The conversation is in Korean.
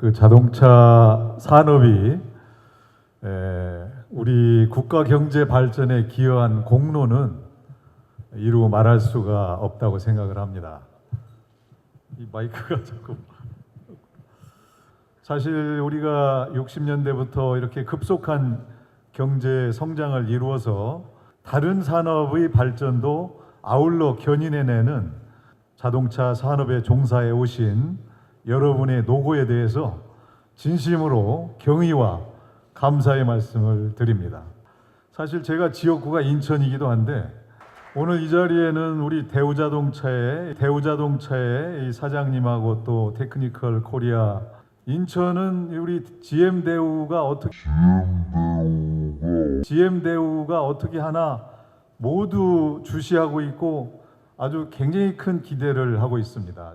그 자동차 산업이 에, 우리 국가 경제 발전에 기여한 공로는 이루 말할 수가 없다고 생각을 합니다. 이 마이크가 자꾸 사실 우리가 60년대부터 이렇게 급속한 경제 성장을 이루어서 다른 산업의 발전도 아울러 견인해내는 자동차 산업에 종사해 오신 여러분의 노고에 대해서 진심으로 경의와 감사의 말씀을 드립니다. 사실 제가 지역구가 인천이기도 한데 오늘 이 자리에는 우리 대우자동차의 대우자동차의 이 사장님하고 또 테크니컬 코리아 인천은 우리 GM 대우가 어떻게 GM 대우가 어떻게 하나 모두 주시하고 있고 아주 굉장히 큰 기대를 하고 있습니다.